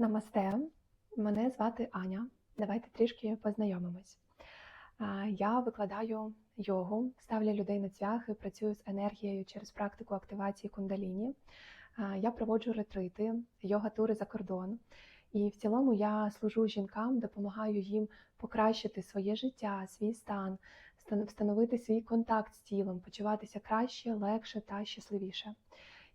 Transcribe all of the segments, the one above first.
Намасте, мене звати Аня. Давайте трішки познайомимось. Я викладаю йогу, ставлю людей на цвяхи, працюю з енергією через практику активації кундаліні. Я проводжу ретрити, йога-тури за кордон. І в цілому я служу жінкам, допомагаю їм покращити своє життя, свій стан- встановити свій контакт з тілом, почуватися краще, легше та щасливіше.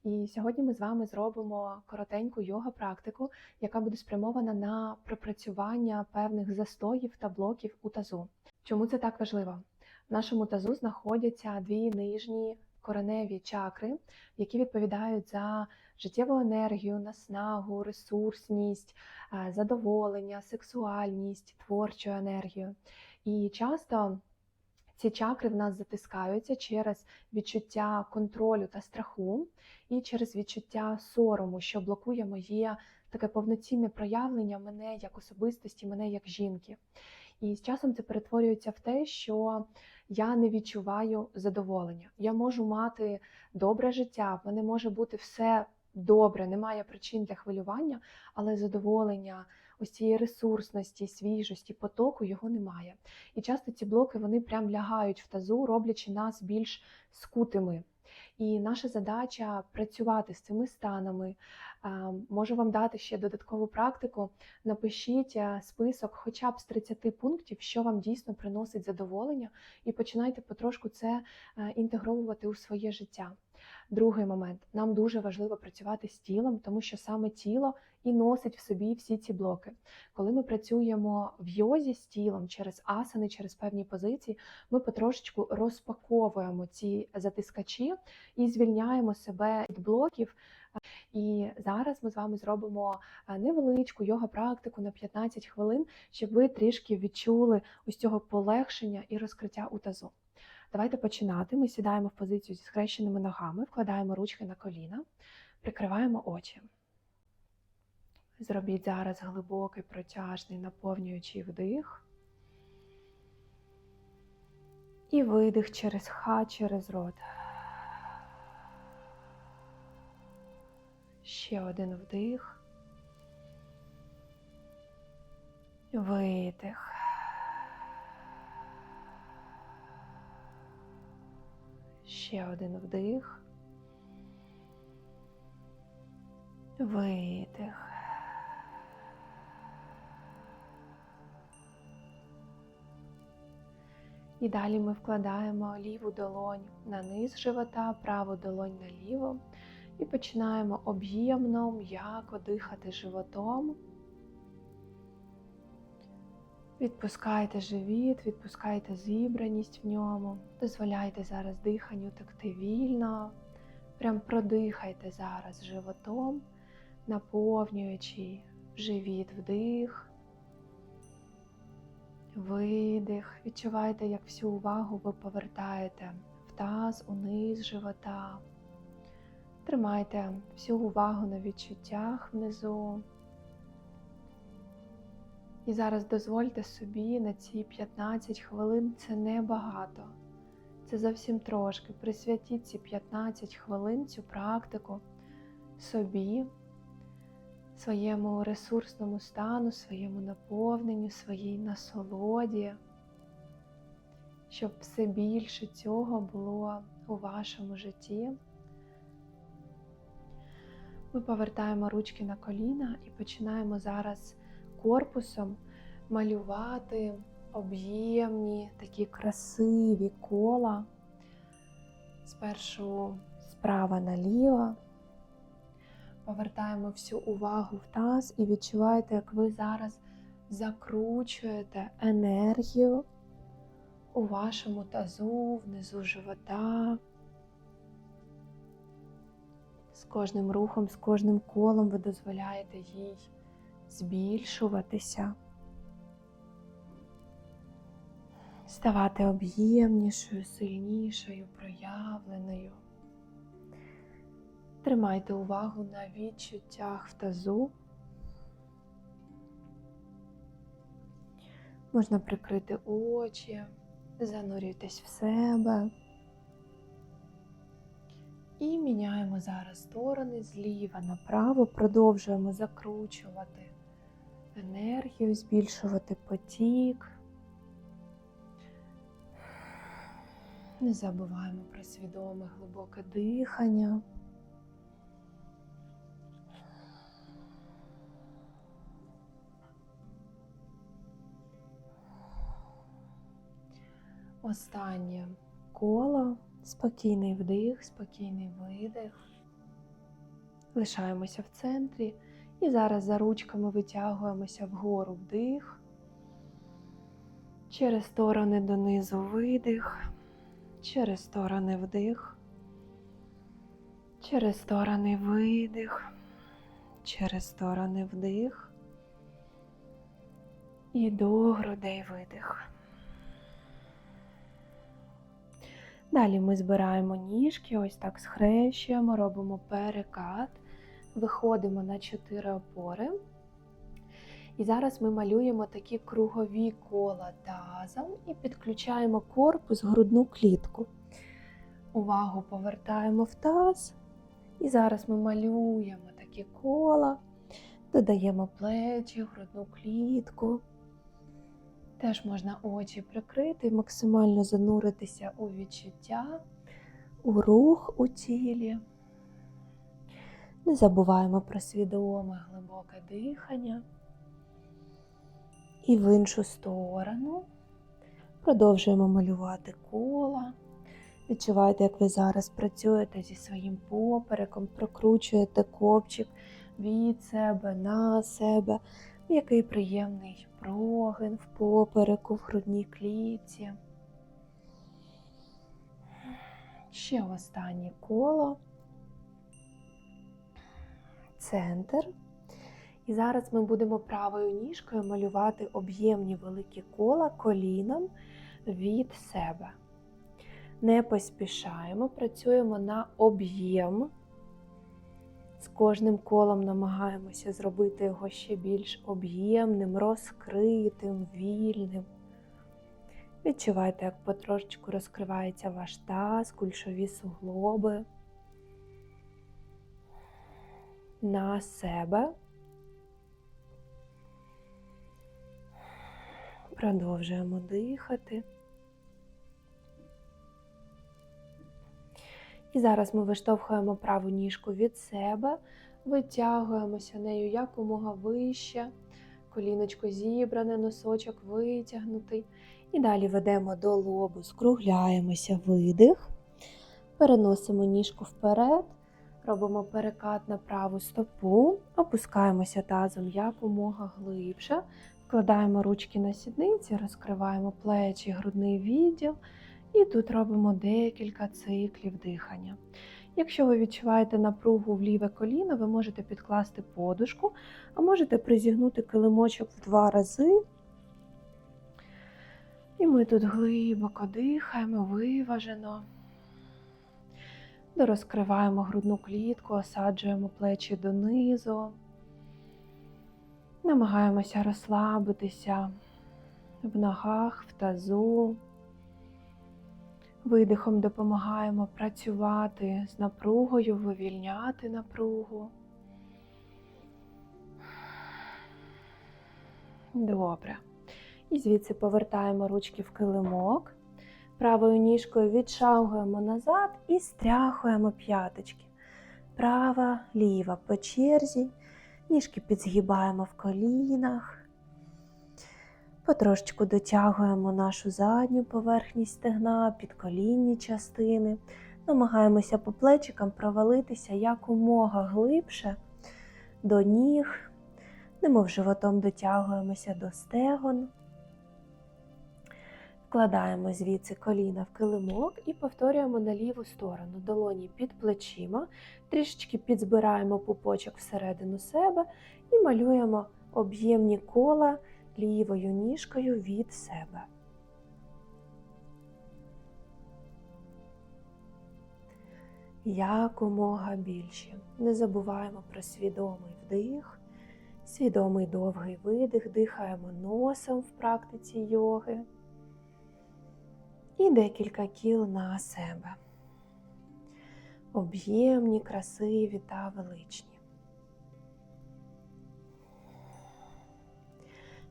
І сьогодні ми з вами зробимо коротеньку йога-практику, яка буде спрямована на пропрацювання певних застоїв та блоків у тазу. Чому це так важливо? В нашому тазу знаходяться дві нижні кореневі чакри, які відповідають за життєву енергію, наснагу, ресурсність, е, задоволення, сексуальність, творчу енергію. І часто ці чакри в нас затискаються через відчуття контролю та страху, і через відчуття сорому, що блокує моє таке повноцінне проявлення мене як особистості, мене як жінки. І з часом це перетворюється в те, що я не відчуваю задоволення. Я можу мати добре життя, в мене може бути все добре, немає причин для хвилювання, але задоволення, ось цієї ресурсності, свіжості, потоку його немає. І часто ці блоки вони прям лягають в тазу, роблячи нас більш скутими. І наша задача працювати з цими станами. Можу вам дати ще додаткову практику. Напишіть е, список хоча б з 30 пунктів, що вам дійсно приносить задоволення, і починайте потрошку це е, інтегровувати у своє життя. Другий момент нам дуже важливо працювати з тілом, тому що саме тіло і носить в собі всі ці блоки. Коли ми працюємо в йозі з тілом через асани, через певні позиції, ми потрошечку розпаковуємо ці затискачі і звільняємо себе від блоків. І зараз ми з вами зробимо е, невеличку йога-практику на 15 хвилин, щоб ви трішки відчули ось цього полегшення і розкриття у тазу. Давайте починати. Ми сідаємо в позицію зі схрещеними ногами, вкладаємо ручки на коліна, прикриваємо очі. Зробіть зараз глибокий, протяжний, наповнюючий вдих. І видих через ха, через рот. Ще один вдих. Видих. Ще один вдих. Видих. І далі ми вкладаємо ліву долонь на низ живота, праву долонь на ліву. І починаємо об'ємно, м'яко дихати животом. Відпускайте живіт, відпускайте зібраність в ньому. Дозволяйте зараз диханню текти вільно. Прям продихайте зараз животом, наповнюючи живіт вдих, видих. Відчувайте, як всю увагу ви повертаєте в таз, униз живота. Тримайте всю увагу на відчуттях внизу. І зараз дозвольте собі на ці 15 хвилин це небагато. Це зовсім трошки. Присвятіть ці 15 хвилин цю практику собі, своєму ресурсному стану, своєму наповненню, своїй насолоді, щоб все більше цього було у вашому житті. Ми повертаємо ручки на коліна і починаємо зараз корпусом малювати об'ємні такі красиві кола. Спершу справа наліво. Повертаємо всю увагу в таз і відчуваєте, як ви зараз закручуєте енергію у вашому тазу, внизу живота. З кожним рухом, з кожним колом ви дозволяєте їй збільшуватися, ставати об'ємнішою, сильнішою, проявленою. Тримайте увагу на відчуттях в тазу. Можна прикрити очі, занурюйтесь в себе. І міняємо зараз сторони зліва направо, продовжуємо закручувати енергію, збільшувати потік. Не забуваємо про свідоме глибоке дихання. Останнє коло, спокійний вдих, спокійний видих. Лишаємося в центрі і зараз за ручками витягуємося вгору вдих. Через сторони донизу видих, через сторони вдих, через сторони видих, через сторони вдих. І до грудей видих. Далі ми збираємо ніжки, ось так схрещуємо, робимо перекат, виходимо на чотири опори. І зараз ми малюємо такі кругові кола тазом і підключаємо корпус, грудну клітку. Увагу повертаємо в таз. І зараз ми малюємо такі кола, додаємо плечі, грудну клітку. Теж можна очі прикрити, максимально зануритися у відчуття, у рух у тілі. Не забуваємо про свідоме глибоке дихання. І в іншу сторону продовжуємо малювати кола. Відчувайте, як ви зараз працюєте зі своїм попереком, прокручуєте копчик від себе на себе. Який приємний прогин в попереку, в грудній клітці. Ще останнє коло. Центр. І зараз ми будемо правою ніжкою малювати об'ємні великі кола коліном від себе. Не поспішаємо, працюємо на об'єм. З кожним колом намагаємося зробити його ще більш об'ємним, розкритим, вільним. Відчувайте, як потрошечку розкривається ваш таз, кульшові суглоби на себе. Продовжуємо дихати. І зараз ми виштовхуємо праву ніжку від себе, витягуємося нею якомога вище, коліночко зібране, носочок витягнутий. І далі ведемо до лобу, скругляємося, видих, переносимо ніжку вперед, робимо перекат на праву стопу, опускаємося тазом якомога глибше, вкладаємо ручки на сідниці, розкриваємо плечі, грудний відділ. І тут робимо декілька циклів дихання. Якщо ви відчуваєте напругу в ліве коліно, ви можете підкласти подушку, а можете призігнути килимочок в два рази. І ми тут глибоко дихаємо, виважено. Дорозкриваємо грудну клітку, осаджуємо плечі донизу. Намагаємося розслабитися в ногах, в тазу. Видихом допомагаємо працювати з напругою, вивільняти напругу. Добре. І звідси повертаємо ручки в килимок. Правою ніжкою відшагуємо назад і стряхуємо п'яточки. Права, ліва по черзі. Ніжки підзгибаємо в колінах. Потрошечку дотягуємо нашу задню поверхність стегна, підколінні частини. Намагаємося по плечикам провалитися якомога глибше до ніг, немов животом дотягуємося до стегон. Вкладаємо звідси коліна в килимок і повторюємо на ліву сторону. Долоні під плечима, трішечки підзбираємо пупочок всередину себе і малюємо об'ємні кола лівою ніжкою від себе. Якомога більше. Не забуваємо про свідомий вдих, свідомий довгий видих, дихаємо носом в практиці йоги і декілька кіл на себе. Об'ємні, красиві та величні.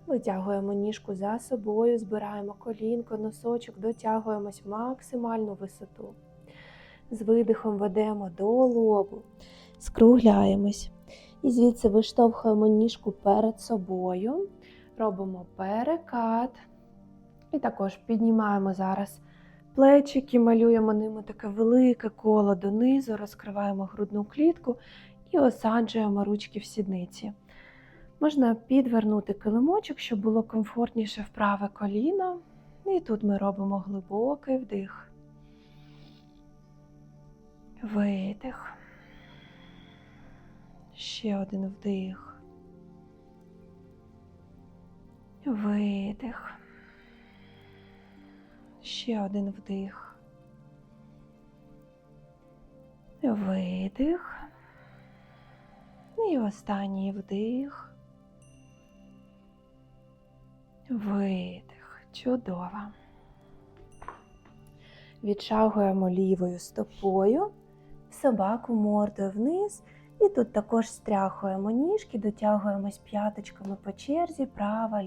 Витягуємо ніжку за собою, збираємо колінко, носочок, дотягуємось максимальну висоту. З видихом ведемо до лобу, скругляємось. І звідси виштовхуємо ніжку перед собою, робимо перекат. І також піднімаємо зараз плечики, малюємо ними таке велике коло донизу, розкриваємо грудну клітку і осаджуємо ручки в сідниці. Можна підвернути килимочок, щоб було комфортніше в праве коліно. І тут ми робимо глибокий вдих. Видих. Ще один вдих. Видих. Ще один вдих. Видих. І останній вдих. Видих. Чудово. Відшагуємо лівою стопою, собаку мордою вниз. І тут також стряхуємо ніжки, дотягуємось п'яточками по черзі, права,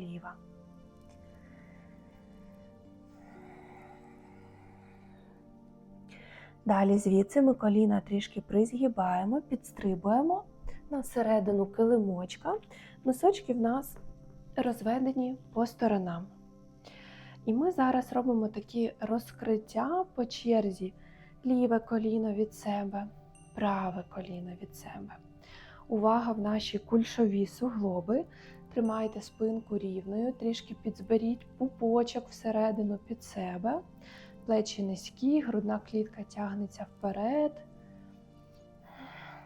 Далі звідси ми коліна трішки призгибаємо, підстрибуємо на середину килимочка. Носочки в нас розведені по сторонам. І ми зараз робимо такі розкриття по черзі. Ліве коліно від себе, праве коліно від себе. Увага в наші кульшові суглоби. Тримайте спинку рівною, трішки підзберіть пупочок всередину під себе. Плечі низькі, грудна клітка тягнеться вперед.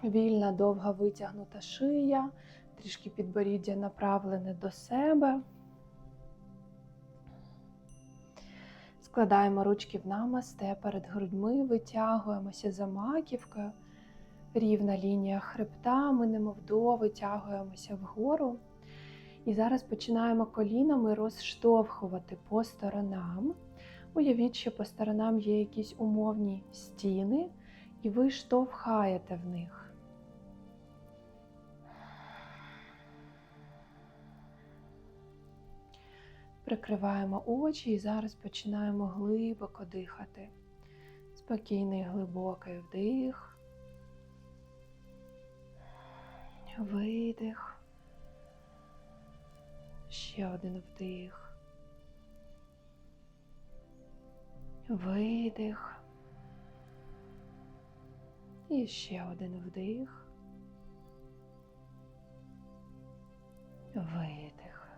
Вільна, довга витягнута шия, трішки підборіддя направлене до себе. Складаємо ручки в намасте перед грудьми, витягуємося за маківкою. Рівна лінія хребта, ми немовдо витягуємося вгору. І зараз починаємо колінами розштовхувати по сторонам. Уявіть, що по сторонам є якісь умовні стіни, і ви штовхаєте в них. Прикриваємо очі і зараз починаємо глибоко дихати. Спокійний глибокий вдих, видих, ще один вдих. Видих. І ще один вдих. Видих.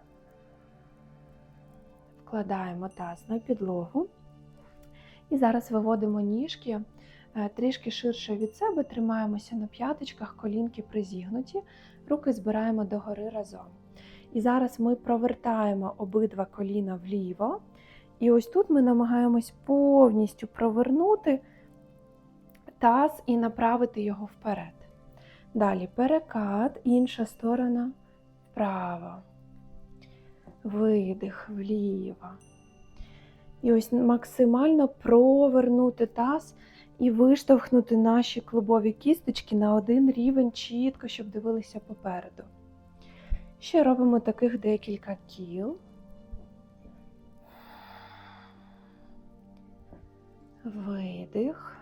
Вкладаємо таз на підлогу. І зараз виводимо ніжки е, трішки ширше від себе, тримаємося на п'яточках, колінки призігнуті, руки збираємо догори разом. І зараз ми провертаємо обидва коліна вліво. І ось тут ми намагаємось повністю провернути таз і направити його вперед. Далі перекат, інша сторона вправо. Видих вліво. І ось максимально провернути таз і виштовхнути наші клубові кісточки на один рівень чітко, щоб дивилися попереду. Ще робимо таких декілька кіл. Видих,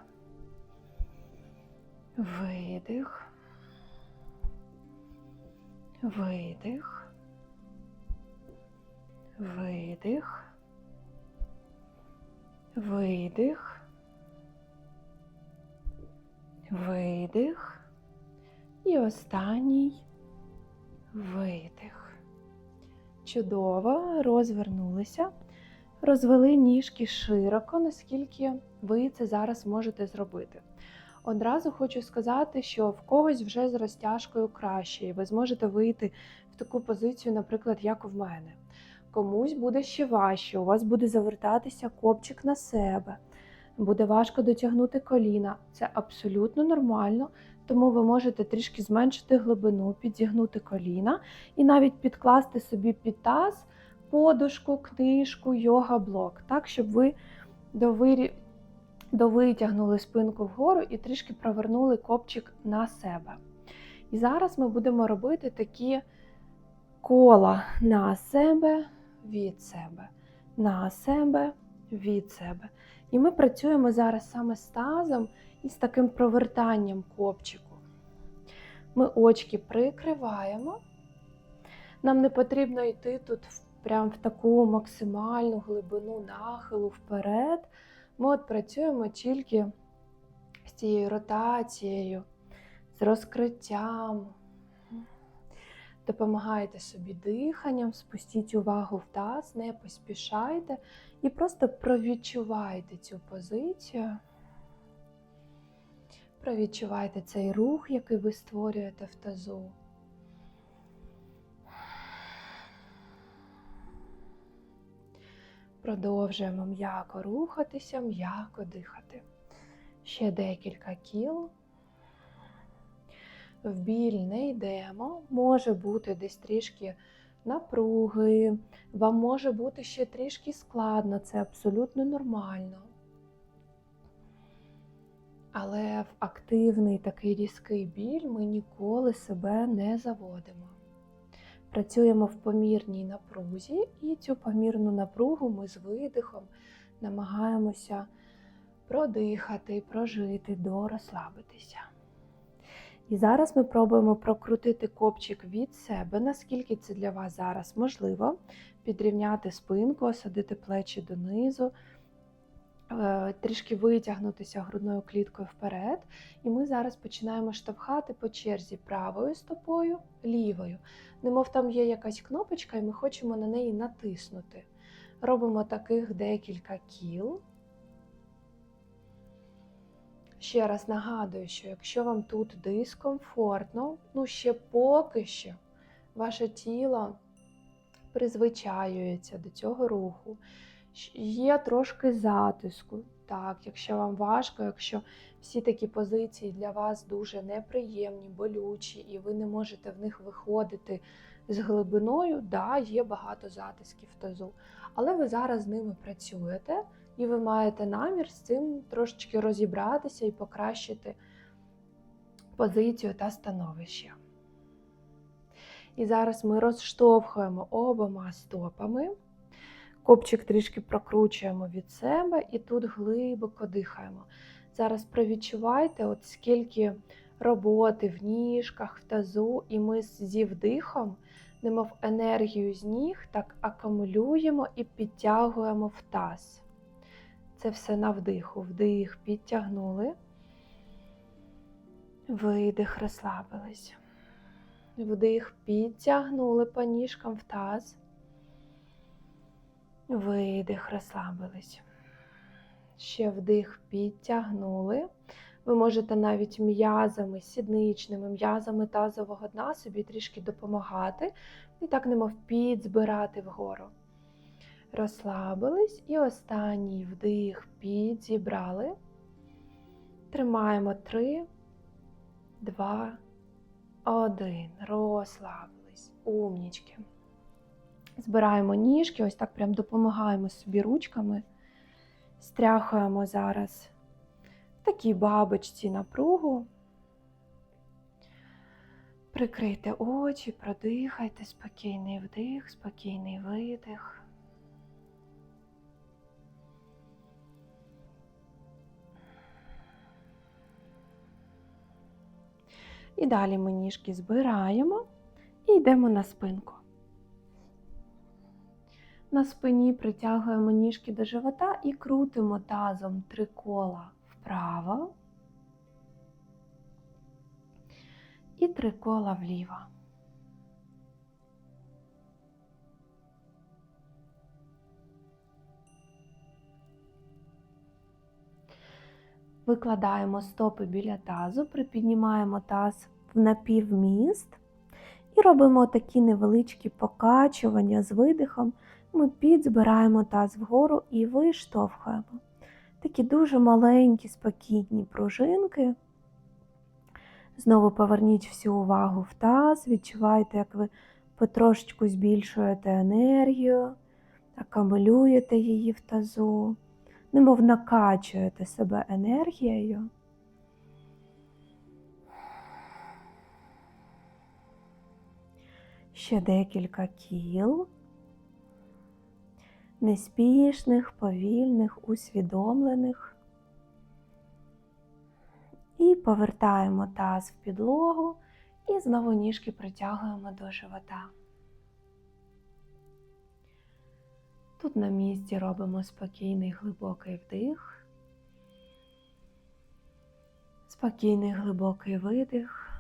видих, видих, видих, видих, видих. І останній видих. Чудово, розвернулися. Розвели ніжки широко, наскільки ви це зараз можете зробити. Одразу хочу сказати, що в когось вже з розтяжкою краще, і ви зможете вийти в таку позицію, наприклад, як в мене. Комусь буде ще важче, у вас буде завертатися копчик на себе, буде важко дотягнути коліна. Це абсолютно нормально, тому ви можете трішки зменшити глибину, підзігнути коліна і навіть підкласти собі під таз подушку, книжку, йога-блок, так, щоб ви. Довитягнули спинку вгору і трішки провернули копчик на себе. І зараз ми будемо робити такі кола на себе, від себе, на себе, від себе. І ми працюємо зараз саме з тазом і з таким провертанням копчику. Ми очки прикриваємо. Нам не потрібно йти тут в- прям в таку максимальну глибину нахилу вперед. Ми от працюємо тільки з цією ротацією, з розкриттям. Допомагайте собі диханням, спустіть увагу в таз, не поспішайте і просто провідчувайте цю позицію. Провідчувайте цей рух, який ви створюєте в тазу. Продовжуємо м'яко рухатися, м'яко дихати. Ще декілька кіл. В біль не йдемо. Може бути десь трішки напруги, вам може бути ще трішки складно, це абсолютно нормально. Але в активний такий різкий біль ми ніколи себе не заводимо. Працюємо в помірній напрузі, і цю помірну напругу ми з видихом намагаємося продихати, прожити, дорозслабитися. І зараз ми пробуємо прокрутити копчик від себе, наскільки це для вас зараз можливо. Підрівняти спинку, осадити плечі донизу, трішки витягнутися грудною кліткою вперед. І ми зараз починаємо штовхати по черзі правою стопою, лівою. Немов там є якась кнопочка, і ми хочемо на неї натиснути. Робимо таких декілька кіл. Ще раз нагадую, що якщо вам тут дискомфортно, ну ще поки що ваше тіло призвичаюється до цього руху, є трошки затиску. Так, якщо вам важко, якщо всі такі позиції для вас дуже неприємні, болючі, і ви не можете в них виходити з глибиною, да, є багато затисків в тазу. Але ви зараз з ними працюєте, і ви маєте намір з цим трошечки розібратися і покращити позицію та становище. І зараз ми розштовхуємо обома стопами. Копчик трішки прокручуємо від себе і тут глибоко дихаємо. Зараз провідчувайте, от скільки роботи в ніжках, в тазу, і ми зі вдихом, немов енергію з ніг, так акумулюємо і підтягуємо в таз. Це все на вдиху. Вдих, підтягнули. Видих, розслабились. Вдих, підтягнули по ніжкам в таз. Видих, розслабились. Ще вдих, підтягнули. Ви можете навіть м'язами, сідничними м'язами тазового дна собі трішки допомагати. І так немов підзбирати вгору. Розслабились. І останній вдих підзібрали. Тримаємо 3, 2, 1. Розслабились. Умнічки. Збираємо ніжки, ось так прям допомагаємо собі ручками. Стряхуємо зараз в такій бабочці напругу. Прикрийте очі, продихайте, спокійний вдих, спокійний видих. І далі ми ніжки збираємо і йдемо на спинку. На спині притягуємо ніжки до живота і крутимо тазом три кола вправо і три кола вліво. Викладаємо стопи біля тазу, припіднімаємо таз в напівміст і робимо такі невеличкі покачування з видихом. Ми підзбираємо таз вгору і виштовхуємо. Такі дуже маленькі, спокійні пружинки. Знову поверніть всю увагу в таз, відчувайте, як ви потрошечку збільшуєте енергію, акумулюєте її в тазу, немов накачуєте себе енергією. Ще декілька кіл, неспішних, повільних, усвідомлених. І повертаємо таз в підлогу і знову ніжки притягуємо до живота. Тут на місці робимо спокійний глибокий вдих, спокійний глибокий видих.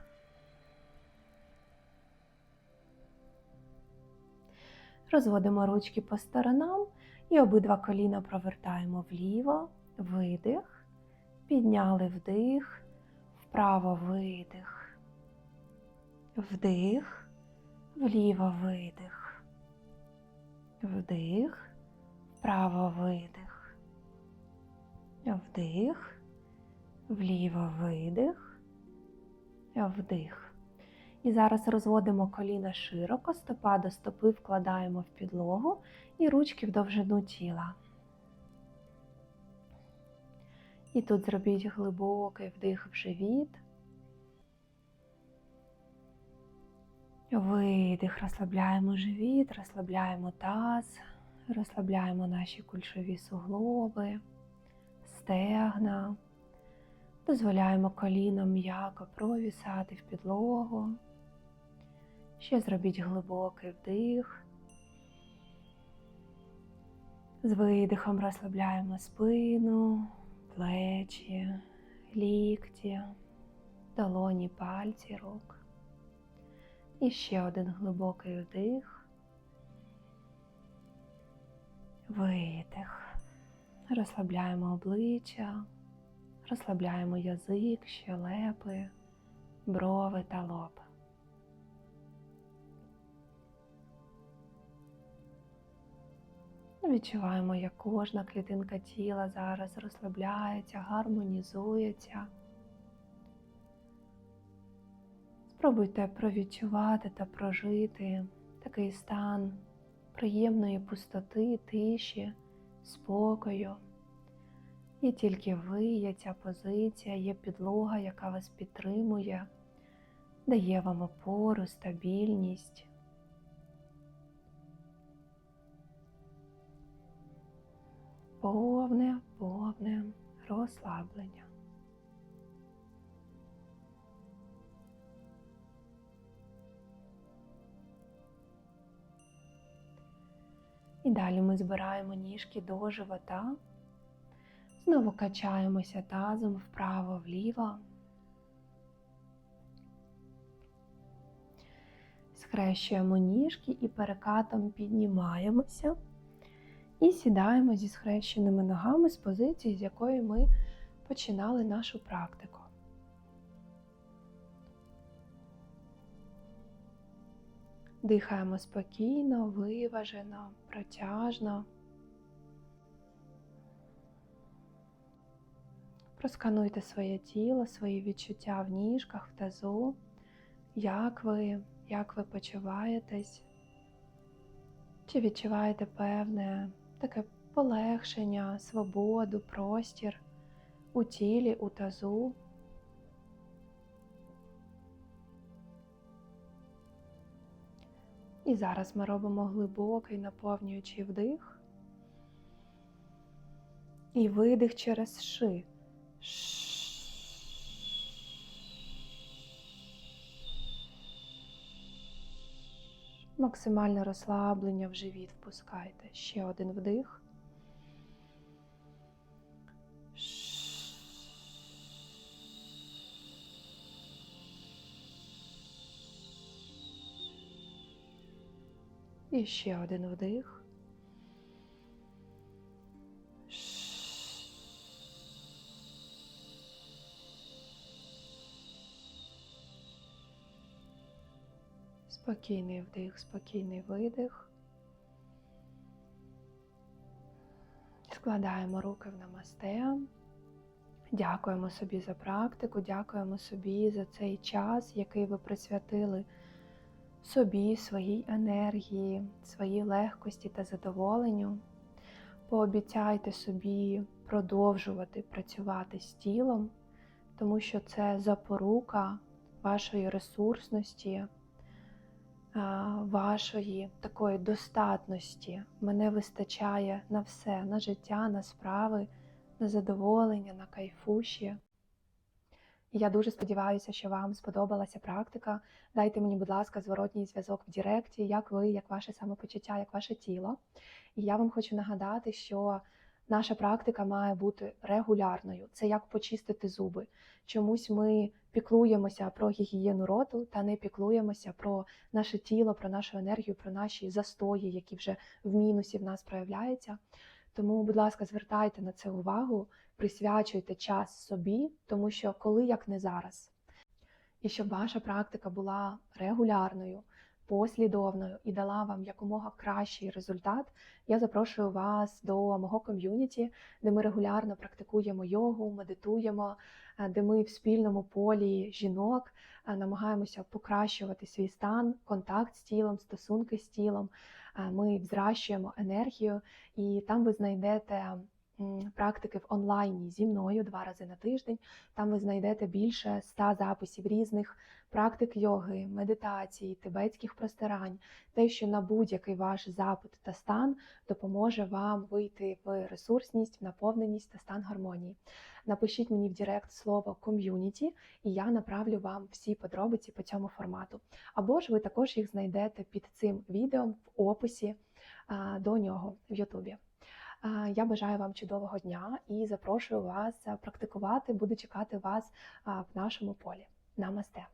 Розводимо ручки по сторонам і обидва коліна провертаємо вліво, видих, підняли вдих, вправо видих, вдих, вліво видих, вдих, вправо видих, вдих, вліво видих, вдих. І зараз розводимо коліна широко, стопа до стопи вкладаємо в підлогу і ручки в довжину тіла. І тут зробіть глибокий вдих в живіт. Видих, розслабляємо живіт, розслабляємо таз, розслабляємо наші кульшові суглоби, стегна. Дозволяємо коліном м'яко провісати в підлогу. Ще зробіть глибокий вдих. З видихом розслабляємо спину, плечі, лікті, долоні, пальці рук. І ще один глибокий вдих. Видих. Розслабляємо обличчя, розслабляємо язик, щелепи, брови та лоб. Відчуваємо, як кожна клітинка тіла зараз розслабляється, гармонізується. Спробуйте провідчувати та прожити такий стан приємної пустоти, тиші, спокою. Є тільки ви, є ця позиція, є підлога, яка вас підтримує, дає вам опору, стабільність. Повне, повне розслаблення. І далі ми збираємо ніжки до живота, знову качаємося тазом вправо-вліво, схрещуємо ніжки і перекатом піднімаємося. І сідаємо зі схрещеними ногами з позиції, з якої ми починали нашу практику. Дихаємо спокійно, виважено, протяжно. Проскануйте своє тіло, свої відчуття в ніжках, в тазу, як ви, як ви почуваєтесь, чи відчуваєте певне таке полегшення, свободу, простір у тілі, у тазу. І зараз ми робимо глибокий наповнюючий вдих і видих через ши. Максимальне розслаблення в живіт впускайте. Ще один вдих. І ще один вдих. Спокійний вдих, спокійний видих. Складаємо руки в намасте. Дякуємо собі за практику, дякуємо собі за цей час, який ви присвятили собі, своїй енергії, своїй легкості та задоволенню. Пообіцяйте собі продовжувати працювати з тілом, тому що це запорука вашої ресурсності вашої такої достатності. Мене вистачає на все, на життя, на справи, на задоволення, на кайфуші. Я дуже сподіваюся, що вам сподобалася практика. Дайте мені, будь ласка, зворотній зв'язок в Діректі, як ви, як ваше самопочуття, як ваше тіло. І я вам хочу нагадати, що наша практика має бути регулярною. Це як почистити зуби. Чомусь ми піклуємося про гігієну роту та не піклуємося про наше тіло, про нашу енергію, про наші застої, які вже в мінусі в нас проявляються. Тому, будь ласка, звертайте на це увагу, присвячуйте час собі, тому що коли як не зараз. І щоб ваша практика була регулярною, послідовною і дала вам якомога кращий результат, я запрошую вас до мого ком'юніті, де ми регулярно практикуємо йогу, медитуємо, е, де ми в спільному полі жінок е, намагаємося покращувати свій стан, контакт з тілом, стосунки з тілом. Е, Ми взращуємо енергію, і там ви знайдете практики в онлайні зі мною два рази на тиждень. Там ви знайдете більше ста записів різних практик йоги, медитації, тибетських простирань, те, що на будь-який ваш запит та стан допоможе вам вийти в ресурсність, в наповненість та стан гармонії. Напишіть мені в Директ слово ком'юніті, і я направлю вам всі подробиці по цьому формату. Або ж ви також їх знайдете під цим відео в описі до нього в Ютубі. Я бажаю вам чудового дня і запрошую вас практикувати. Буду чекати вас в нашому полі. Намасте!